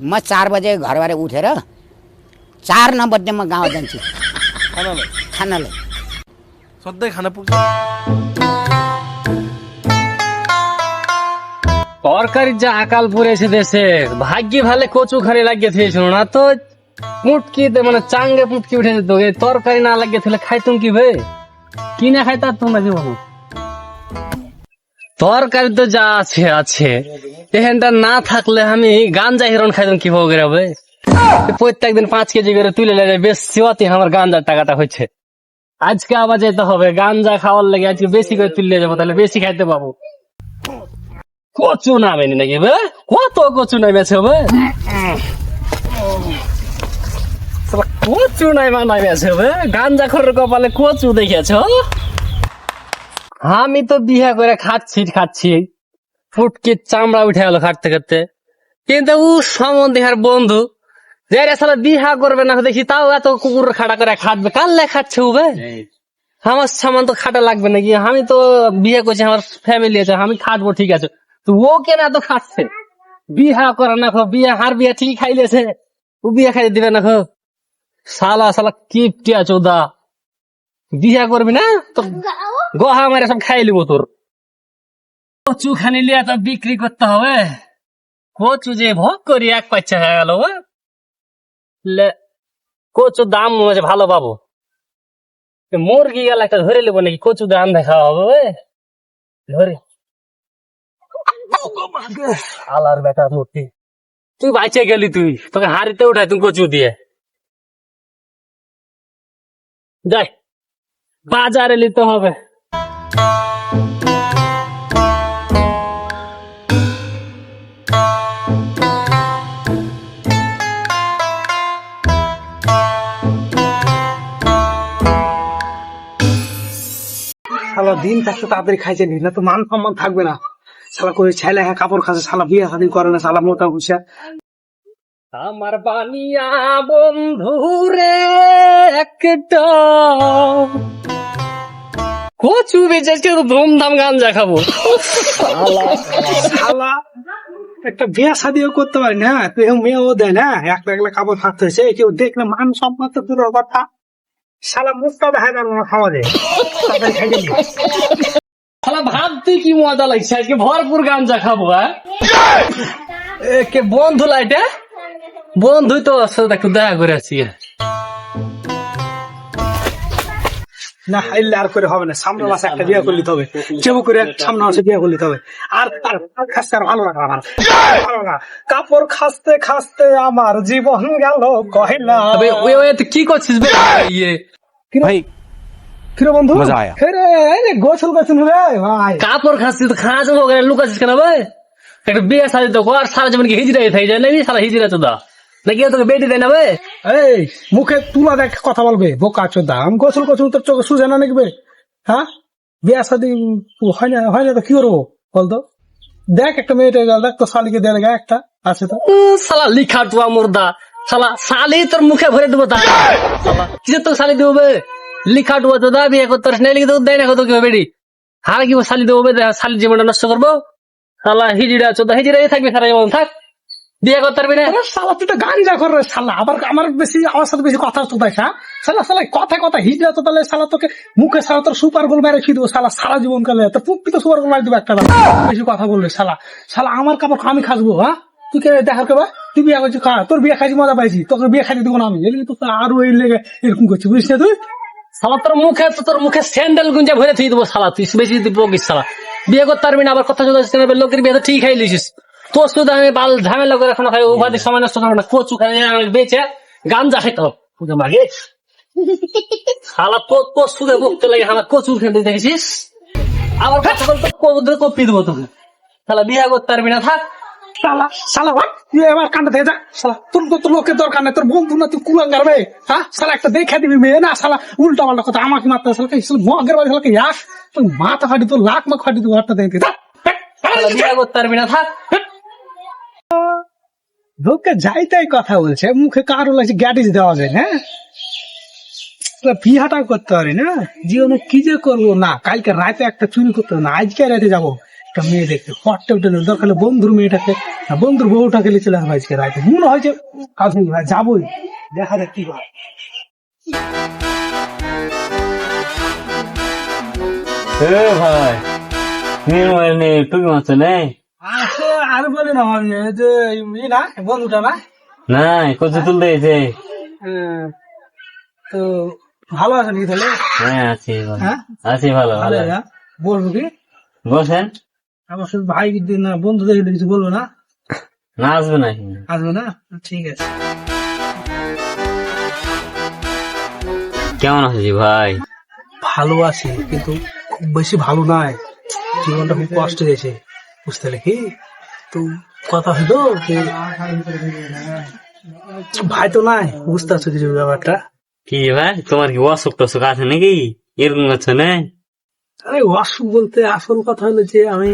म चार बजे घरबाट उठेर चार नबज्ने म गाउँ जान्छु खानालाई खानालाई सधैँ खाना पुग्छ তরকারির যা আকাল পড়েছে দেশে ভাগ্যে ভালে কচু খানি লাগিয়ে থিয়েছিল না তো পুটকি দে- মানে চাঙ্গে পুটকি উঠে যেত এই তরকারি না লাগিয়ে থলে খাইতুম কি ভাই কিনা খাইতা তোমরা জীবন তরকারি তো যা আছে আছে এখানটা না থাকলে আমি গাঞ্জা হিরণ খাইতাম কি ভাবে ভাই প্রত্যেক দিন পাঁচ কেজি করে তুলে লেগে বেশ সিওয়াতে আমার গাঞ্জার টাকাটা হচ্ছে। আজকে আবার যেতে হবে, গাঞ্জা খাওয়ার লেগে আজকে বেশি করে তুলে যাব, তাহলে বেশি খাইতে পাবো। কচু নামেনি নাকি, বে? কত কচু নামেছে, বে? শালা কচু নাইমা নামেছে, বে? গাঞ্জা খরের কপালে কচু দেখেছ আমি তো বিহা করে খাচ্ছি খাচ্ছি। ফুটকি চামড়া উঠে গেল খাটতে খাটতে। কিন্তু ও সম্বন্ধে আর বন্ধু যে বিহা করবে না দেখি তাও এত কুকুর খাটা করে খাটবে কাল্লে খাচ্ছে ও বে? আমার সামান তো খাটা লাগবে নাকি আমি তো বিয়ে করছি আমার ফ্যামিলি আছে আমি খাটবো ঠিক আছে। তো ও কেন এত খাচ্ছে বিহা করে না খো বিয়ে হার বিয়ে ঠিক খাইলেছে। ও বিয়ে খাই দিবে না খো। সালা সালা কিপটি আছে ওদা বিয়া করবি না? তো গহা মারে সব খাই লিব তোর। কচু খানি লিয়া বিক্রি করতে হবে। কচু যে ভোগ করি, এক পাচ্ছা হয়ে গেল কচু দাম ভালো পাবো। মুরগি গেল একটা ধরে নেব নাকি কচু দাম দেখা হবে। ধরে। আলার বেটা মূর্তি। তুই বাইচে গেলি তুই, তোকে হাড়িতে উঠাই তুই কচু দিয়ে। যাই, বাজারে নিতে হবে। শালা দিন তাড়াতাড়ি খাইছে নি না তো মান সম্মান থাকবে না। শালা করে ছেলে হ্যাঁ কাপড় খাচ্ছে শালা বিয়ে শাদি করে না শালা মোটা ঘুষা আমার বানিয়া বন্ধু রে একটা। কচু বেঁচে আজকে তো ধুমধাম গাঞ্জা খাব। শালা একটা বিয়া শাদিও করতে পারি না কেউ মেয়েও দেয় না একটা একলা কাপড় থাকতে হয়েছে কেউ দেখলে মান সম্মান তো দূরের কথা। শালা মুস্তাদ হায়দার মনে না যায়। শালা ভাবতে কি মজা লাগছে? আজকে ভরপুর গাঞ্জা খাব হ্যাঁ? কে বন্ধু লাইটে? বন্ধু তো আসলে দেখো দয়া দেখা করে আসছি না হাইলে আর করে হবে না সামনে মাসে একটা বিয়ে করলে হবে। যেমন করে সামনে মাসে বিয়ে করলে হবে। আর আর আর খাসতে আর ভালো লাগা আমার। ভালো লাগা কাপড় খাসতে খাসতে আমার জীবন গেল কহিলা। তবে ওই ওই তুই কি করছিস বে? ইয়ে। ভাই কিরে বন্ধু? মজা আয়া। রে আরে গোসল করছেন রে ভাই। কাপড় খাচ্ছিস তো খাঁচ বগরে লুকাছিস কেন ভাই একটা বিয়ে শাদি তো কর সারা জীবন কি হিজড়াই থাই যায় নাকি সারা হিজড়া তো দা। নাকি তোকে বেটি দেয় না এই মুখে তুলা দেখ কথা বলবে বোকা চোদা। আমি গোসল করছি তোর চোখে সুজে না নাকি বে? হ্যাঁ? বিয়া শাদি হয় না হয় না তো কি করব? বলতো। দেখ একটা মেয়েটা গেল দেখ তো শালিকে দেয় গা একটা আছে তো। শালা লিখা টুয়া মুর্দা। শালা শালি তোর মুখে ভরে দেবো তা। শালা কিসে তোর শালি দেবো বে? লিখা টুয়া তো দা বিয়ে করতে পারিস না লিখে তো দেয় না কত কি বেড়ি হার কি শালি দেবো বে? শালি জীবনটা নষ্ট করব? শালা হিজিরা চোদা হিজড়াই থাকবে সারা জীবন থাক। বিয়ে করতে পারবি না? শালা তুই তো কর রে শালা। আবার আমার বেশি আমার সাথে বেশি কথা হ্যাঁ শালা কথা কথা হিজড়া তো তাহলে শালা তোকে মুখে শালা তোর সুপার গোল মেরে খেয়ে দেবো শালা সারা জীবন কালে তোর তো সুপার গোল মারি দেবো একটা বেশি কথা বললে শালা। শালা আমার কাপড় আমি খাসবো হ্যাঁ? তুই কে দেখার কেবা তুই বিয়ে করছিস খা তোর বিয়ে খাইছি মজা পাইছি। তোকে বিয়ে খাইতে দেবো না আমি। তো আরও এই লেগে এরকম করছি বুঝিস না তুই? শালা তোর মুখে তোর মুখে স্যান্ডেল গুঞ্জা ভরে থুই দেবো শালা। তুই বেশি বকিস শালা। বিয়ে করতে পারবি না আবার কথা লোকের বিয়ে তো ঠিক খাই লিছিস তোর শুধু আমি বাল ঝামেলা করে এখন খাই উপাধি সময় নষ্ট করব না কচু খাই বেচে গাঞ্জা খাইতে হবে। পুজো মাগে। শালা তোর তোর শুধু বকতে লাগে আমার কচু খেতে দেখেছিস? আবার কথা বলতে কবুদের কপি দেবো তোকে। শালা বিয়ে করতে পারবি না থাক। শালা শালা ভাই তুই এবার কান্না থেকে যা। শালা তোর তো তোর লোকের দরকার নেই তোর বন্ধু না তুই কুলাঙ্গার বে হ্যাঁ? শালা একটা দেখে দিবি মেয়ে না শালা উল্টা পাল্টা কথা। আমাকে মারতে শালা শালা মগের বাড়ি শালা তোর মাথা ফাটি তোর লাখ মাখ ফাটি তুই হাতটা দেখে শালা বিয়ে করতে পারবি না থাক। লোকে যাই তাই কথা বলছে, মুখে কারও লাগছে গ্যাটিস দেওয়া যায় না শালা বিহাটাও করতে পারি না, জীবনে কি যে করব? না, কালকে রাতে একটা চুরি করতে না, আজকে রাতে যাব। একটা মেয়ে দেখতে ফটটা উঠে দরকার বন্ধুর মেয়েটাকে বন্ধুর বউটাকে নিয়ে চলে আসবে আজকে রাতে। মনে হয় যে কাজ যাবোই। দেখা যাক কি হয়। ভাই নির্মল নেই টুকি মাছ নেই? আর বলি না আমি যে ই না বন্ধুটা না? কচু তুলতে এসে হ্যাঁ, তো ভালো আছে নাকি তাহলে? হ্যাঁ আছি হ্যাঁ? আছি ভালো ভালো। বলব কি? বসেন। আমার সাথে ভাই না কিছু বলব না? না আসবে না আসবে না? ঠিক আছে। কেমন আছিস ভাই? ভালো আছি কিন্তু খুব বেশি ভালো নাই। জীবনটা খুব কষ্ট হয়েছে বুঝতে কি? তো কথা হইল যে ভাই তো নাই বুঝতে পারছ কিছু ব্যাপারটা? কি ভাই তোমার কি অসুখ টসুখ আছে নাকি? এরকম করছ না? আরে অসুখ বলতে আসল কথা হলো যে আমি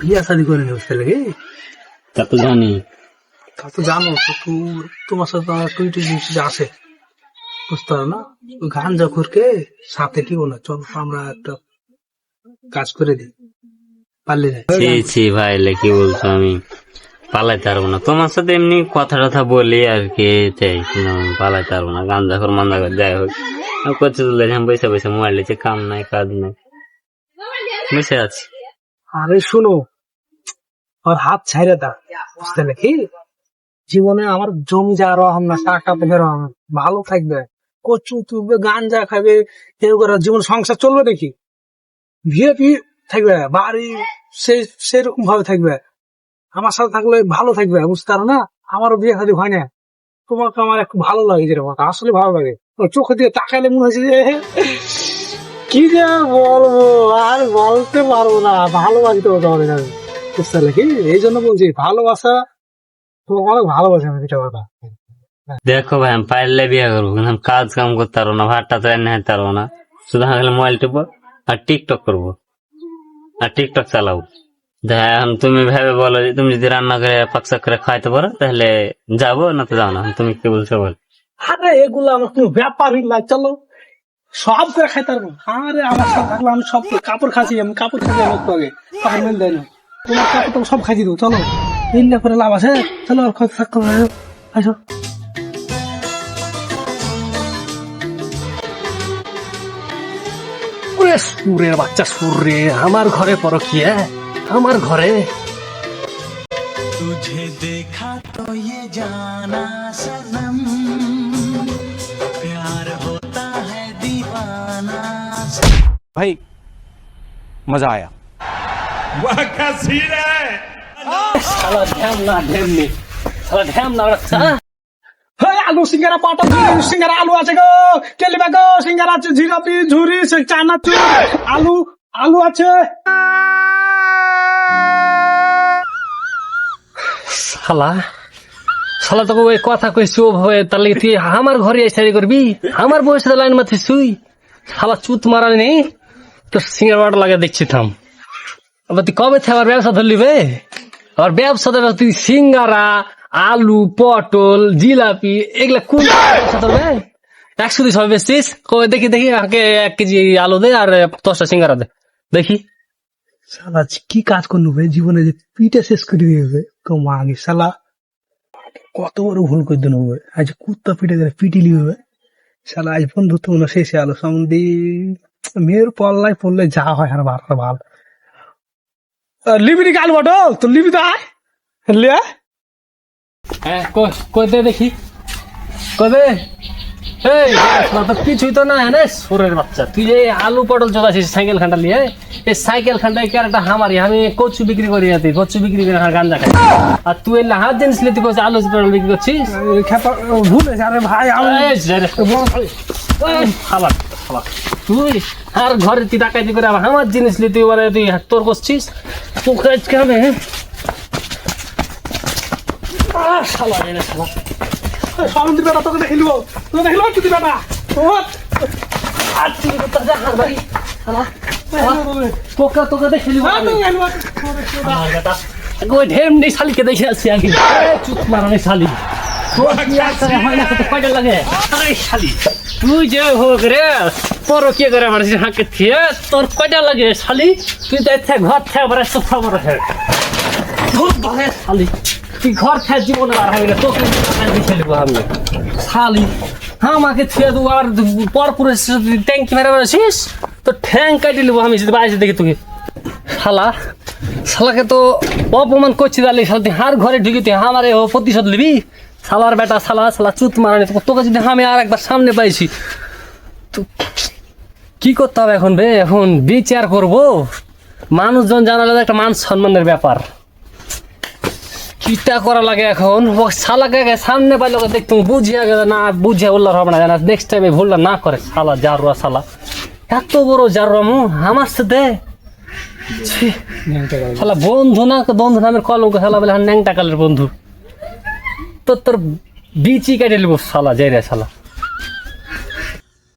বিয়া শাদি করে নি বুঝতে পারলে কি? তা তো জানি। তা তো জানো তো তোমার সাথে আমার টুইটি জিনিস আছে বুঝতে পারো না? গান করকে সাথে টিও না চল আমরা একটা কাজ করে দিই। ছি ছি ভাই লে কি বলছো আমি? পালাইতে পারব না। তোমার সাথে এমনি কথা টথা বলি আর কি পালাইতে পারব না। মান্দা করে যাই হোক। করতে চলে যাই বসে বসে মোবাইল কাম নাই কাজ নাই। বসে আছি। আরে শোনো আর হাত ছাইরে দাও বুঝতে নাকি? জীবনে আমার জমি যা রহম না টাকা পয়সা রহম ভালো থাকবে। কচু তুলবে যা খাবে কেউ করে জীবন সংসার চলবে নাকি? ভিআইপি থাকবে, বাড়ি সে, সেরকম ভাবে থাকবে। আমার সাথে থাকলে ভালো থাকবে, বুঝতে পারো না? আমারও বিয়ে শাদী হয় না। তোমাকে আমার একটু ভালো লাগে যেরকম আসলে ভালো লাগে। ওর চোখের দিকে তাকাইলে মনে হচ্ছে যে, কি যে বলব, আর বলতে পারব না। ভালোবাসতে হতে হবে না বুঝতে পারলে কি? এই জন্য বলছি, ভালোবাসা, তোমাকে অনেক ভালোবাসে আমি এটা কথা। দেখো ভাই, আমি পারলে বিয়ে করব, কিন্তু আমি কাজ কাম করতে পারব না, ভাতটা তো এনে হাতে পারব না। শুধু আমি মোবাইল টিপবো আর টিকটক করব। আর টিকটক চালাও। এখন তুমি ভেবে বলো যে তুমি যদি রান্না করে পাকশাক করে খাইতে পারো, তাহলে যাব, না তো যাও না। তুমি কি বলছো বল? আরে, এগুলো আমার কোনো ব্যাপারই না চলো। সব করে খাইতে পারব। আরে, আমার সাথে থাকলে, আমি সব কাপড় খাচ্ছি, আমি কাপড় খাচ্ছি আগে। কাপড় দেয় না। তোমার কাপড় সব খাইছি দেবো চলো। এই না করে লাভ আছে, চলো আর থাকতে আসো। ওরে সুরের বাচ্চা সুরে আমার ঘরে পর কি হ্যাঁ? আমার ঘরে तुझे देखा तो ये जाना सनम प्यार होता है दीवाना भाई मजा आया শালা ঢ্যাম না ঢ্যাম নেই শালা ঢ্যাম না রাখছে হেই, আলু সিঙ্গারা পটল ঝুরি, সিঙ্গারা আলু আছে গো। কেলিবা গো? সিঙ্গারা আছে জিরাপি ঝুরি সে চানাচুর আলু আলু আছে। শালা শালা তোকে ওই কথা কইছি ভাবে তাহলে তুই আমার ঘরে এসে করবি? আমার বয়সে লাইন মাথে শুই শালা চুত মারা নেই তো সিঙ্গার বাটা লাগে দেখছি থাম। আবার তুই কবে থেকে আবার ব্যবসা ধরলি বে? আবার ব্যবসা তুই সিঙ্গারা আলু পটল জিলাপি এগুলা কোন একশো দিস হবে বেচছিস দেখি দেখি আমাকে এক কেজি আলু দে আর দশটা সিঙ্গারা দে। দেখি। শালা কি কাজ করল বে জীবনে যে পিঠে শেষ করে দিবে তো শালা। কত বড় ভুল করে দিল বে আজ কুত্তা পিঠে দিলে পিটি লিবে শালা আজ বন্ধুত্ব মনে হয় শেষে আলো। সম্বন্ধে মেয়ের পল্লায় পড়লে যা হয় আর ভালো ভালো। লিবি নাকি আলু বটল? তো লিবি তো আয়। লে হ্যাঁ কই দে দেখি। কই দে। এই তো কিছুই তো না হ্যাঁ সুরের বাচ্চা। তুই যে আলু পটল চলাছিস সাইকেল খানটা নিয়ে এই? সাইকেল খানটা কি একটা হামারি? আমি কচু বিক্রি করি তুই কচু বিক্রি করে আমার গাঞ্জা খাই। আর তুই এলে হাত জিনিস নিয়ে তুই আলু পটল বিক্রি করছিস? ভুল আরে ভাই। খাবার খাবার তুই আর ঘরে তুই ডাকাইতি করে আমার জিনিস নিয়ে তুই তুই তোর করছিস? তোকে আজকে আমি শালা রে শালা। সমুদ্র বেটা তোকে দেখিল তোকে দেখিল তুই বেটা। ওঠ। আর তুই তো যা হার ভাই শালা তোকে তোকে হ্যাঁ, দেখিল। ওই ঢেম নেই শালিকে দেখে আসছি আগে মারানি শালি। তোর হয় তুই যে হোক রে পর কে করে হাঁকে থিয়ে তোর কয়টা লাগে শালি? তুই তো ঘর থেকে এত খবর আছে। ধুর শালি। তুই ঘর থেকে জীবন আর হবে না তোকে দেবো আমি শালি আমাকে থিয়ে দেবো আর পর পুরে ট্যাঙ্কি মেরে বেড়াছিস তো ঠ্যাং কাটি নেব আমি যদি বাইরে দেখি তোকে। শালা শালাকে তো অপমান করছি তাহলে শালা তুই হার ঘরে ঢুকে তুই আমারে ও প্রতিশোধ নিবি? শালার বেটা শালা শালা চুত মারানি তোকে যদি আমি আর একবার সামনে পাইছি তো কি করতে হবে এখন বে? এখন বিচার করব। মানুষজন জানালে একটা মান সম্মানের ব্যাপার। কিটা করা লাগে এখন। ও শালাকে সামনে পাইলে ওকে দেখতো বুঝিয়া গেলে না, বুঝিয়া বললে হবে না, জানা নেক্সট টাইমে ভুলটা না করে, শালা, জারুয়া শালা। এত বড় জারুয়া মু, আমার সাথে? শালা, বন্ধু না, বন্ধু নামের কলঙ্ক শালা বলে ন্যাংটা কালের বন্ধু। তোর তোর বিচি কেটে নেব, শালা যাই রে শালা।